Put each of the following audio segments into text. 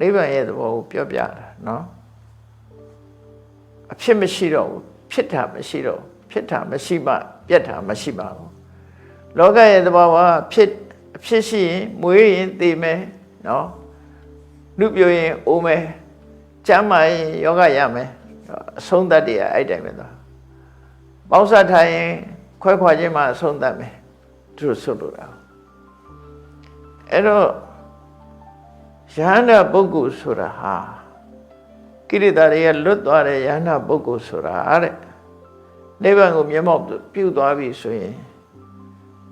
နိဗ္ဗာန်ရဲ့သဘောကိုပြောပြတာနော်အဖြစ်မရှိတော့ဘူးဖြစ်တာမရှိတော့ဘူးဖြစ်တာမရှိမှပြက်တာမရှိပါဘူးလောကရဲ့သဘောကဖြစ်အဖြစ်ရှိရင်မွေးရင်သေမယ်နော်လူပြိုရင်အိုးမယ်ကျမ်းမာရင်ယောဂရမယ်အဆုံးသတ်တည်းအဲ့တိုင်းပဲသွားပေါင်းစားထိုင်ရင်ခွဲခွာခြင်းမှအဆုံးသတ်မယ်သူတို့ဆွလို့တာအဲ့တော့ ယဟန္တာပုဂ္ဂိုလ်ဆိုတာဟာကိရိတာတွေကလွတ်သွားတဲ့ယဟန္တာပုဂ္ဂိုလ်ဆိုတာတဲ့နိဗ္ဗာန်ကိုမျက်မှောက်ပြုသွားပြီဆိုရင်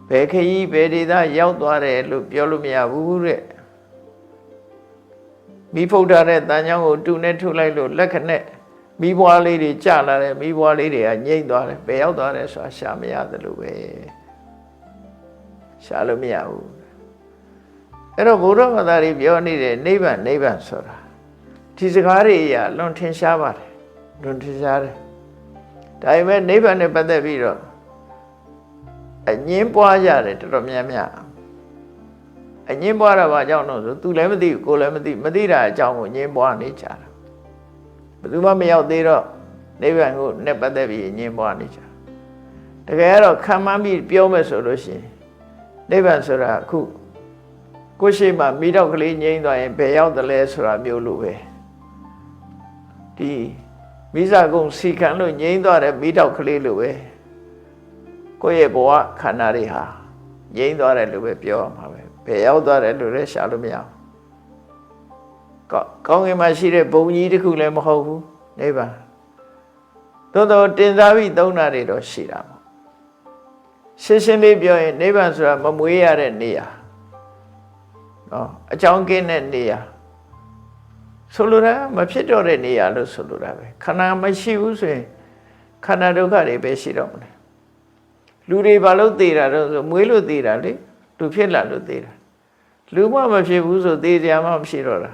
ဘယ်ခရီးဘယ်ဒေသရောက်သွားတယ်လို့ပြောလို့မရဘူးတဲ့မိဖုဒ္ဓတဲ့တန်ချောင်းကိုတူနဲ့ထုလိုက်လို့လက်ခနဲ့မိဘွားလေးတွေကြလာတယ်မိဘွားလေးတွေကငြိမ့်သွားတယ်ဘယ်ရောက်သွားတယ်ဆိုတာရှာမရတယ်လို့ပဲရှာလို့မရဘူး အဲ့တော့ဘုရားဘာသာတွေပြောနေတဲ့နိဗ္ဗာန်နိဗ္ဗာန်ဆိုတာဒီစကားတွေအရာလွန်ထင်ရှားပါတယ်လွန်ထင်ရှားတယ်ဒါပေမဲ့နိဗ္ဗာန်နဲ့ပတ်သက်ပြီးတော့အငင်းပွားရတယ်တော်တော်များများအငင်းပွားတာဘာကြောင့်လို့ဆို तू လည်းမသိဘူးကိုယ်လည်းမသိမသိတာအကြောင်းကိုငင်းပွားနေကြတာဘယ်သူမှမရောက်သေးတော့နိဗ္ဗာန်ကိုနဲ့ပတ်သက်ပြီးငင်းပွားနေကြတကယ်ကတော့ခံမှန်းပြီးပြောမယ်ဆိုလို့ရှိရင်နိဗ္ဗာန်ဆိုတာအခု ကိုယ်ရှိမှမိတော့ကလေးငြိမ်းသွားရင်ဘယ်ရောက်တယ်လဲဆိုတာမျိုးလိုပဲဒီမိစ္ဆာကုံစီခံလို့ငြိမ်းသွားတဲ့မိတော့ကလေးလိုပဲကိုယ့်ရဲ့ဘဝခန္ဓာတွေဟာငြိမ်းသွားတယ်လို့ပဲပြောရမှာပဲဘယ်ရောက်သွားတယ်လို့လည်းရှာလို့မရဘူးကောကောင်းကင်မှာရှိတဲ့ဘုံကြီးတစ်ခုလည်းမဟုတ်ဘူးနိဗ္ဗာန်သို့တော့တင်စားပြီးသုံးတာတွေတော့ရှိတာပေါ့ရှင်းရှင်းလေးပြောရင်နိဗ္ဗာန်ဆိုတာမမွေးရတဲ့နေရာ နော်အကြောင်းကင်းတဲ့နေရာဆိုလိုတာမဖြစ်တော့တဲ့နေရာလို့ဆိုလိုတာပဲခန္ဓာမရှိဘူးဆိုရင်ခန္ဓာဒုက္ခတွေပဲရှိတော့မလဲလူတွေဘာလို့သေတာတော့ဆိုမွေးလို့သေတာလေလူဖြစ်လာလို့သေတာလူမှမဖြစ်ဘူးဆိုသေစရာမှမရှိတော့တာ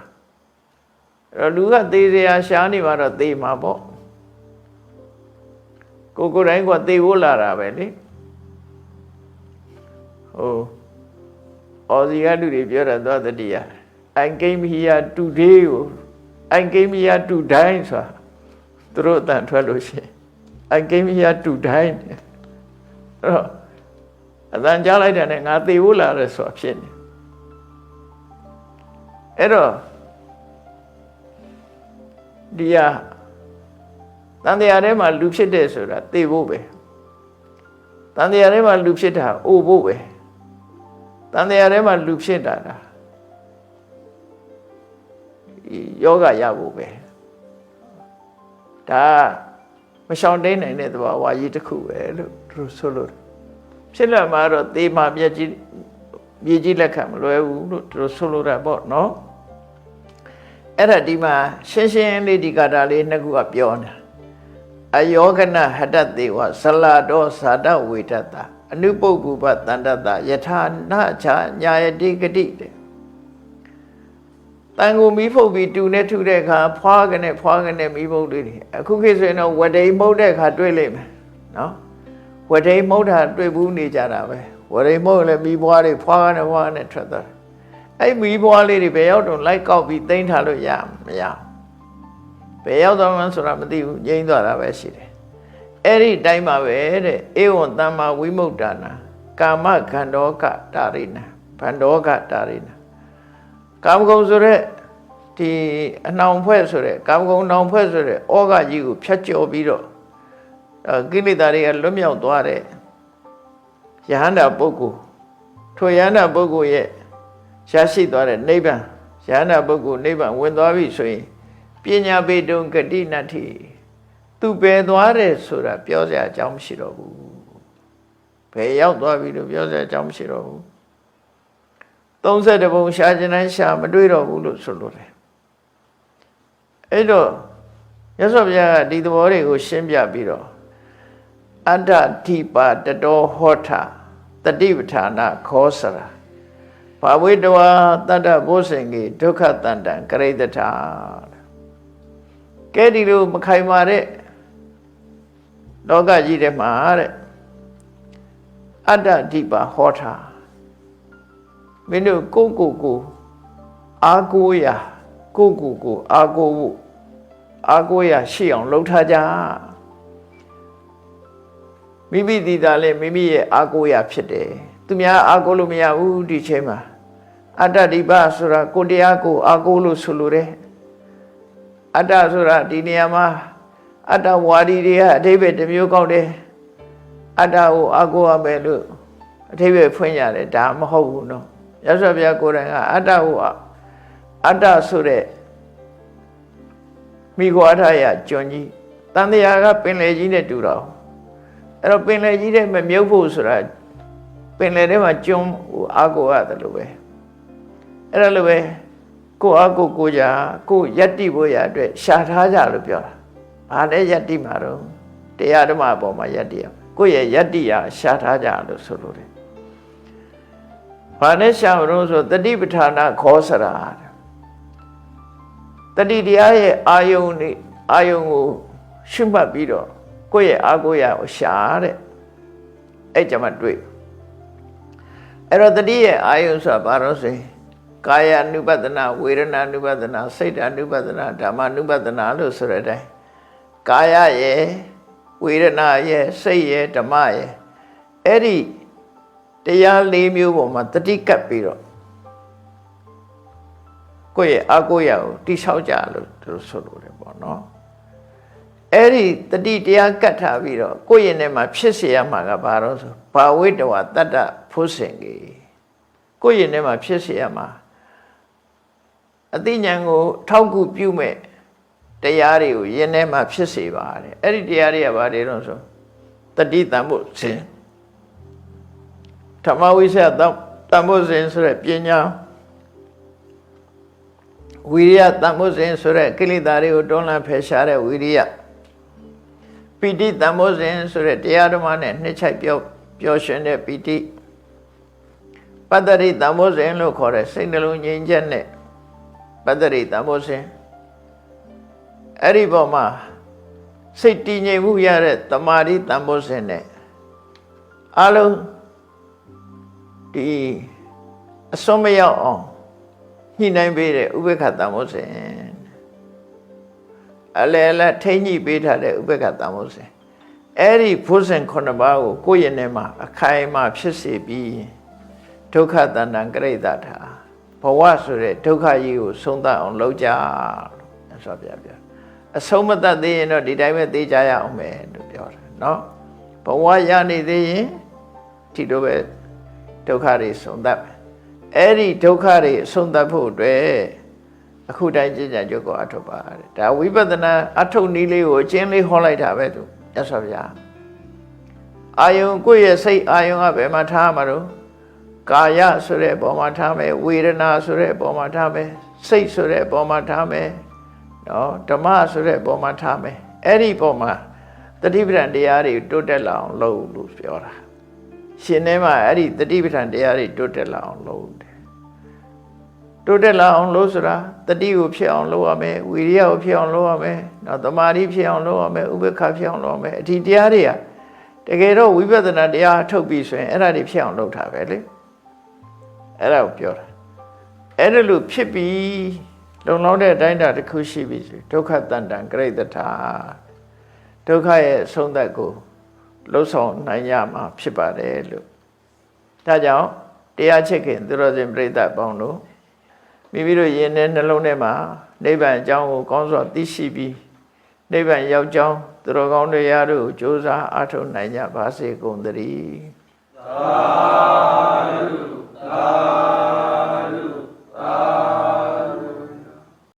အဲ့တော့လူကသေစရာရှားနေမှတော့သေမှာပေါ့ကိုကိုယ်တိုင်းကသေဖို့လာတာပဲလေဟို အော်စီကလူတွေပြောတာသွားတတိယ I came here today ကို I came here to die ဆိုတာသူတို့အတန်ထွက်လို့ရှိရင် I came here to die အဲ့တော့အတန်ကြားလိုက်တဲ့နဲ့ငါသေဖို့လာတယ်ဆိုတာဖြစ်နေအဲ့တော့ဒီဟာတန်တရားထဲမှာလူဖြစ်တဲ့ဆိုတာသေဖို့ပဲတန်တရားထဲမှာလူဖြစ်တာအိုဖို့ပဲ တန်တရားထဲမှာလူဖြစ်တာဒါယောဂရဖို့ပဲဒါမရှောင်တိန်နိုင်တဲ့သဘာဝကြီးတစ်ခုပဲလို့သူဆိုလို့ဖြစ်လာမှာတော့သေမှာမျက်ကြီးမြေကြီးလက်ခံမလွယ်ဘူးလို့သူဆိုလိုတာပေါ့နော်အဲ့ဒါဒီမှာရှင်းရှင်းလေးဒီကာတာလေးနှစ်ခုကပြောနေတာအယောဂနဟတတေဝဇလာတောဇာတဝေတတ အနုပုပ္ပုပတန္တတယထာနာချာညာယတိဂတိတဲ့တန်ကိုမီးဖုတ်ပြီးတူနဲ့ထုတဲ့အခါဖွားကနေဖွားကနေမီးဖုတ်လေးတွေအခုခေတ်ဆိုရင်တော့ဝဒိန်မှုတ်တဲ့အခါတွေ့လိမ့်မယ်နော်ဝဒိန်မှုတ်တာတွေ့ဘူးနေကြတာပဲဝဒိန်မှုတ်လည်းမီးပွားတွေဖွားကနေဖွားကနေထွက်သွားတယ်အဲ့မီးပွားလေးတွေဘယ်ရောက်တော့လိုက်ကောက်ပြီးတိမ့်ထားလို့ရမရဘယ်ရောက်တော့မှဆိုတာမသိဘူးငြိမ့်သွားတာပဲရှိတယ် အဲ့ဒီတိုင်းမှာပဲတဲ့ဧဝံတမ္မာဝိမု ക്ത နာကာမခန္ဓောကတာရိနာဗန္ဒောကတာရိနာကာမဂုဏ်ဆိုတဲ့ဒီအနှောင်ဖွဲ့ဆိုတဲ့ကာမဂုဏ်နှောင်ဖွဲ့ဆိုတဲ့ဩဃကြီးကိုဖြတ်ကျော်ပြီးတော့အဲကိလေသာတွေကလွတ်မြောက်သွားတဲ့ယဟန္တာပုဂ္ဂိုလ်ထိုယဟန္တာပုဂ္ဂိုလ်ရဲ့ရရှိသွားတဲ့နိဗ္ဗာန်ယဟန္တာပုဂ္ဂိုလ်နိဗ္ဗာန်ဝင်သွားပြီဆိုရင်ပညာပေတုံဂတိနတ္ထိ သူပယ်သွားတယ်ဆိုတာပြောစရာအကြောင်းမရှိတော့ဘူးဘယ်ရောက်သွားပြီလို့ပြောစရာအကြောင်းမရှိတော့ဘူး32ပုံရှာခြင်းတိုင်းရှာမတွေ့တော့ဘူးလို့ဆိုလို့တယ်အဲ့တော့ရသော်ဘုရားကဒီသဘောတွေကိုရှင်းပြပြီးတော့အတ္တတိပါတတောဟောထတတိပဋ္ဌာနာခောစရာဘာဝိတဝါတတ္တဘုဇင်ကြီးဒုက္ခတန်တံကရိတ္ထာကဲဒီလိုမခိုင်မာတဲ့ လောကကြီးထဲမှာတဲ့အတ္တတိပါဟောထားမင်းတို့ကိုကိုကိုအာကိုရာကိုယ့်ကိုယ်ကိုအာကိုဖို့အာကိုရရှိအောင်လှုပ်ထားကြမိမိဒီသားလည်းမိမိရဲ့အာကိုရဖြစ်တယ်သူများအာကိုလို့မရဘူးဒီချိန်မှာအတ္တဒီပဆိုတာကိုတရားကိုအာကိုလို့ဆိုလိုတယ်အတ္တဆိုတာဒီနေရာမှာ အတ္တဝါဒီတွေကအတိပ္ပယ်တစ်မျိုးကောက်တယ်အတ္တကိုအာကိုရမယ်လို့အတိပ္ပယ်ဖွင့်ရတယ်ဒါမဟုတ်ဘူးနော်ရသော်ဘုရားကိုယ်တိုင်ကအတ္တကိုအတ္တဆိုတဲ့မိဂဝါဒရကျွန်းကြီးတန်တရားကပင်လေကြီးနဲ့တူတော့အဲ့တော့ပင်လေကြီးတဲ့မမြုပ်ဖို့ဆိုတာပင်လေထဲမှာကျွန်းဟိုအာကိုရတယ်လို့ပဲအဲ့ဒါလိုပဲကိုအာကိုကိုကြကိုယက်တိဖို့ရအတွက်ရှာထားကြလို့ပြောတာ ဘာလဲယက်တိမှာတော့တရားဓမ္မအပေါ်မှာယက်တိရကိုယ့်ရဲ့ယက်တိရရှာထားကြလို့ဆိုလို့တယ်ဘာနဲ့ရှာမလို့ဆိုတတိပဋ္ဌာနာခောစရာတဲ့တတိတရားရဲ့အာယုန်နေအာယုန်ကိုရှုမှတ်ပြီးတော့ကိုယ့်ရဲ့အာကိုရကိုရှာတဲ့အဲ့ကြမှာတွေ့အဲ့တော့တတိရဲ့အာယုန်ဆိုတာဘာလို့ဆိုရင်ကာယ ानु ပဒနာဝေဒနာ ानु ပဒနာစိတ် ानु ပဒနာဓမ္မ ानु ပဒနာလို့ဆိုတဲ့အတိုင်း ကာယရဲ့ဝေဒနာရဲ့စိတ်ရဲ့ဓမ္မရဲ့အဲ့ဒီတရား၄မျိုးပေါ်မှာတတိကပ်ပြီးတော့ကိုယ့်ရဲ့အကိုရကိုတိဆောက်ကြလို့သူဆိုလိုတယ်ပေါ့နော်အဲ့ဒီတတိတရားကတ်ထားပြီးတော့ကိုယ့်ရင်ထဲမှာဖြစ်เสียရမှာကဘာလို့ဆိုဘာဝိတဝတတ္တဖို့စင်ကြီးကိုယ့်ရင်ထဲမှာဖြစ်เสียရမှာအသိဉာဏ်ကိုထောက်ကူပြုမဲ့ တရားတွေကိုယင်ထဲမှာဖြစ်စေပါတယ်အဲ့ဒီတရားတွေကဘာတွေတော့ဆိုတတိတံဖို့စဉ်ဓမ္မဝိဆယတံဖို့စဉ်ဆိုတဲ့ပညာဝိရိယတံဖို့စဉ်ဆိုတဲ့ကိလေသာတွေကိုတွန်းလှန်ဖယ်ရှားတဲ့ဝိရိယပိဋိတံဖို့စဉ်ဆိုတဲ့တရားဓမ္မနဲ့နှစ်ချိုက်ပြောပျော်ရွှင်တဲ့ပိဋိပတ္တရိတံဖို့စဉ်လို့ခေါ်တဲ့စိတ်နှလုံးငြိမ်းချက်နဲ့ပတ္တရိတံဖို့စဉ် အဲ့ဒီပေါ်မှာစိတ်တည်ငြိမ်မှုရတဲ့တမာတိတန်ဖိုးစင်နဲ့အလုံးဒီအစွန်းမရောက်အောင်ညှိနှိုင်းပေးတဲ့ဥပေက္ခတန်ဖိုးစင်အလဲလဲထိမ့်ညှိပေးထားတဲ့ဥပေက္ခတန်ဖိုးစင်အဲ့ဒီဖိုးစင်ခုနှစ်ပါးကိုကိုယ့်ရင်ထဲမှာအခိုင်အမာဖြစ်စေပြီးဒုက္ခတဏ္ဍံကရိတထာဘဝဆိုတဲ့ဒုက္ခကြီးကိုဆုံးသတ်အောင်လုပ်ကြလို့ဆိုပြပြ အဆုံးမတတ်သေးရင်တော့ဒီတိုင်းပဲသိကြရအောင်မယ်လို့ပြောတာเนาะဘဝရနေသေးရင်ဒီလိုပဲဒုက္ခတွေဆုံးတတ်မယ်အဲ့ဒီဒုက္ခတွေဆုံးတတ်ဖို့အတွက်အခုတိုင်းကြည်ကြကြုတ်ကိုအထုတ်ပါတဲ့ဒါဝိပဿနာအထုတ်နည်းလေးကိုအချင်းလေးဟောလိုက်တာပဲသူရသော်ဗျာအာယုံကိုယ့်ရဲ့စိတ်အာယုံကဘယ်မှာထားမှာတော့ကာယဆိုတဲ့ပုံမှာထားမယ်ဝေဒနာဆိုတဲ့ပုံမှာထားမယ်စိတ်ဆိုတဲ့ပုံမှာထားမယ် နော်ဓမ္မဆိုတဲ့ပုံမှာထားမယ်အဲ့ဒီပုံမှာတတိပဌံတရားတွေတိုးတက်လာအောင်လုပ်လို့ပြောတာရှင်ထဲမှာအဲ့ဒီတတိပဌံတရားတွေတိုးတက်လာအောင်လုပ်တယ်တိုးတက်လာအောင်လုပ်ဆိုတာတတိကိုဖြစ်အောင်လုပ်ရမယ်ဝီရိယကိုဖြစ်အောင်လုပ်ရမယ်နော်တမာတိဖြစ်အောင်လုပ်ရမယ်ဥပ္ပခဖြစ်အောင်လုပ်ရမယ်အဒီတရားတွေကတကယ်တော့ဝိပဿနာတရားထုတ်ပြီးဆိုရင်အဲ့ဒါတွေဖြစ်အောင်လုပ်တာပဲလေအဲ့ဒါကိုပြောတာအဲ့ဒါလို့ဖြစ်ပြီး လုံလောက်တဲ့အတိုင်းတာတစ်ခုရှိပြီဆိုဒုက္ခတန်တံကရိတ္တထာဒုက္ခရဲ့အဆုံးသတ်ကိုလှုပ်ဆောင်နိုင်ရမှာဖြစ်ပါတယ်လို့ဒါကြောင့်တရားချစ်ခင်သူတော်စင်ပြိဿပေါင်းတို့မိမိတို့ယင်တဲ့နှလုံးထဲမှာနိဗ္ဗာန်အကြောင်းကိုကောင်းစွာသိရှိပြီးနိဗ္ဗာန်ရောက်ကြောင်းသူတော်ကောင်းတွေရတို့ကြိုးစားအားထုတ်နိုင်ကြပါစေကုန်သတည်းသာဓုသာ